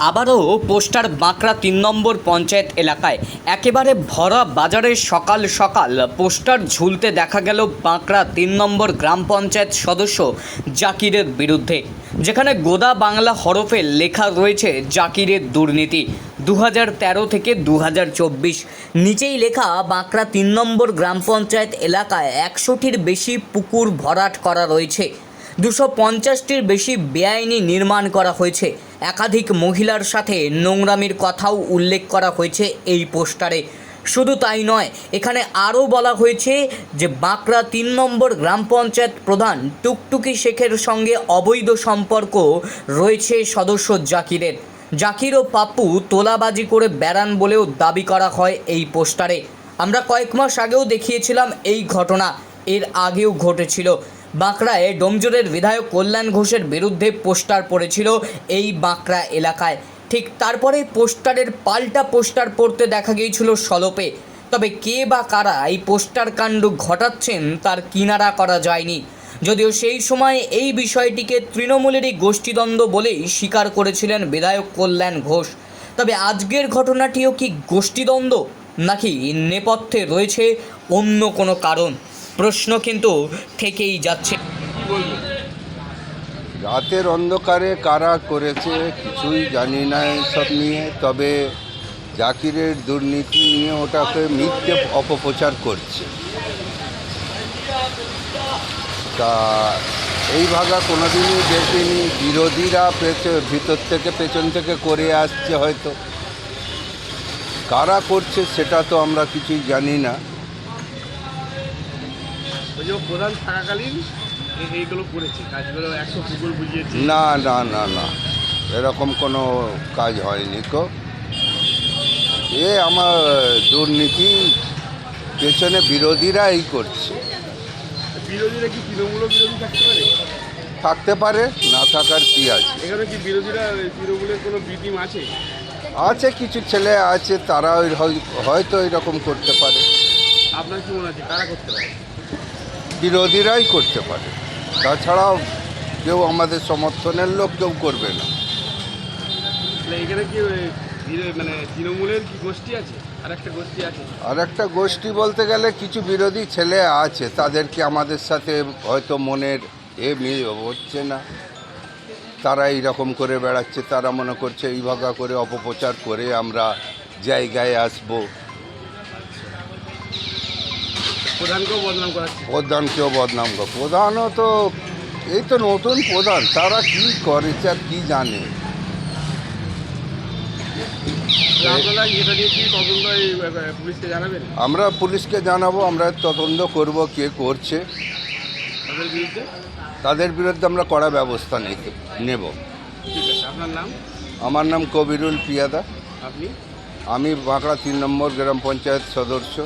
আবারও পোস্টার বাঁকড়া তিন নম্বর পঞ্চায়েত এলাকায়। একেবারে ভরা বাজারে সকাল সকাল পোস্টার ঝুলতে দেখা গেল বাঁকড়া তিন নম্বর গ্রাম পঞ্চায়েত সদস্য জাকিরের বিরুদ্ধে। যেখানে গোদা বাংলা হরফে লেখা রয়েছে জাকিরের দুর্নীতি দু থেকে দু হাজার চব্বিশ। নিচেই লেখা, বাঁকড়া তিন নম্বর গ্রাম পঞ্চায়েত এলাকায় একশোটির বেশি পুকুর ভরাট করা রয়েছে। দুশো পঞ্চাশটির বেশি বেআইনি নির্মাণ করা হয়েছে। একাধিক মহিলার সাথে নোংরামির কথাও উল্লেখ করা হয়েছে এই পোস্টারে। শুধু তাই নয়, এখানে আরও বলা হয়েছে যে বাঁকড়া তিন নম্বর গ্রাম পঞ্চায়েত প্রধান টুকটুকি শেখের সঙ্গে অবৈধ সম্পর্ক রয়েছে সদস্য জাকিরের। জাকির ও পাপ্পু তোলাবাজি করে বেড়ান বলেও দাবি করা হয় এই পোস্টারে। আমরা কয়েক মাস আগেও দেখিয়েছিলাম এই ঘটনা। এর আগেও ঘটেছিল। বাঁকড়ায় ডোমজোরের বিধায়ক কল্যাণ ঘোষের বিরুদ্ধে পোস্টার পড়েছিল এই বাঁকড়া এলাকায়। ঠিক তারপরে পোস্টারের পাল্টা পোস্টার পড়তে দেখা গিয়েছিল সলপে। তবে কে বা কারা এই পোস্টার কাণ্ড ঘটাচ্ছেন তার কিনারা করা যায়নি। যদিও সেই সময় এই বিষয়টিকে তৃণমূলেরই গোষ্ঠীদ্বন্দ্ব বলেই স্বীকার করেছিলেন বিধায়ক কল্যাণ ঘোষ। তবে আজকের ঘটনাটিও কি গোষ্ঠীদ্বন্দ্ব নাকি নেপথ্যে রয়েছে অন্য কোনো কারণ? প্রশ্ন কিন্তু থেকেই যাচ্ছে। রাতের অন্ধকারে কারা করেছে কিছুই জানি না এসব নিয়ে, তবে জাকিরের দুর্নীতি নিয়ে ওটাকে মিথ্যে অপপ্রচার করছে। তা এই ভাগা কোনোদিনই দেখিনি, বিরোধীরা ভিতর থেকে পেছন থেকে করে আসছে হয়তো। কারা করছে সেটা তো আমরা কিছুই জানি না। ওই যে প্রধান থাকাকালীন এইগুলো করেছে। কাজগুলো একশো পুকুর বুঝিয়েছে। না না না না। এরকম কোনো কাজ হয়নি কো এ আমার দুর্নীতি পেছনে বিরোধীরা এই করছে। বিরোধীরা কি তৃণমূল বিরোধী থাকতে পারে? থাকতে পারে না থাকার কি আছে? এখানে কি বিরোধীরা তৃণমূলের কোনো বিটিম আছে? আছে কিছু ছেলে আছে তারা হয়তো এরকম করতে পারে। আপনার কি মনে আছে? তারা করতে পারে? বিরোধীরাই করতে পারে। তাছাড়াও কেউ আমাদের সমর্থনের লোক কেউ করবে না। এখানে কি মানে তৃণমূলের কি গোষ্ঠী আছে? আর একটা গোষ্ঠী আছে? আর একটা গোষ্ঠী বলতে গেলে কিছু বিরোধী ছেলে আছে তাদেরকে আমাদের সাথে হয়তো মনের এ মিল হচ্ছে না। তারা এইরকম করে বেড়াচ্ছে তারা মনে করছে এই ভাগা করে অপপ্রচার করে আমরা জায়গায় আসব। প্রধানকেও বদনাম করাচ্ছে। প্রধানকেও বদনাম করে প্রধানও তো এই তো নতুন প্রধান তারা কি করেছে আর কি জানে? আমরা পুলিশকে জানাব আমরা তদন্ত করব কে করছে। তাদের বিরুদ্ধে? আমরা কড়া ব্যবস্থা নেব। ঠিক আছে আপনার নাম? আমার নাম কবিরুল পিয়াদা। আপনি? আমি বাঁকড়া তিন নম্বর গ্রাম পঞ্চায়েত সদস্য।